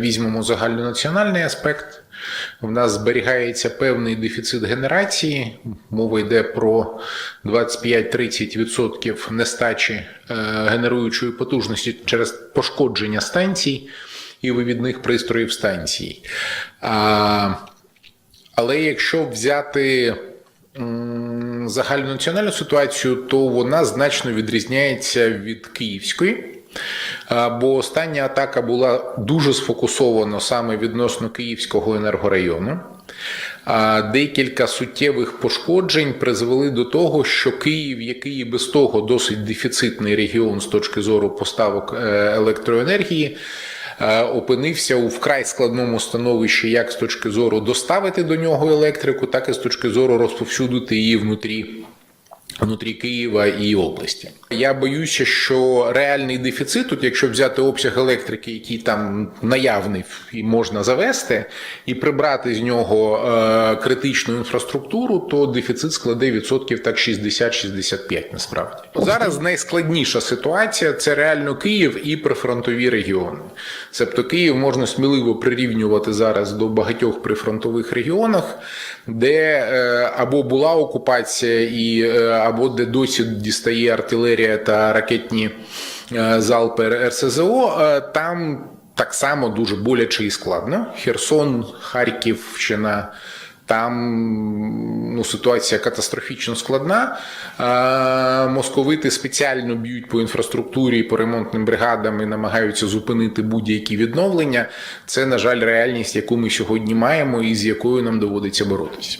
Візьмемо загальнонаціональний аспект. У нас зберігається певний дефіцит генерації. Мова йде про 25-30% нестачі е, генеруючої потужності через пошкодження станцій і вивідних пристроїв станцій. А, але якщо взяти загальнонаціональну ситуацію, то вона значно відрізняється від київської. Бо остання атака була дуже сфокусована саме відносно Київського енергорайону. Декілька суттєвих пошкоджень призвели до того, що Київ, який і без того досить дефіцитний регіон з точки зору поставок е, електроенергії, е, опинився у вкрай складному становищі як з точки зору доставити до нього електрику, так і з точки зору розповсюдити її внутрі. Внутрі Києва і області. Я боюся, що реальний дефіцит, тут, якщо взяти обсяг електрики, який там наявний і можна завести, і прибрати з нього е, критичну інфраструктуру, то дефіцит складе відсотків так 60-65 насправді. Зараз найскладніша ситуація це реально Київ і прифронтові регіони. Тобто Київ можна сміливо прирівнювати зараз до багатьох прифронтових регіонах, де е, або була окупація, і, е, або де досі дістає артилерія та ракетні е, залпи РСЗО, е, там так само дуже боляче і складно. Херсон, Харківщина. Там ну, ситуація катастрофічно складна. Е, Московити спеціально б'ють по інфраструктурі, по ремонтним бригадам і намагаються зупинити будь-які відновлення. Це, на жаль, реальність, яку ми сьогодні маємо і з якою нам доводиться боротися.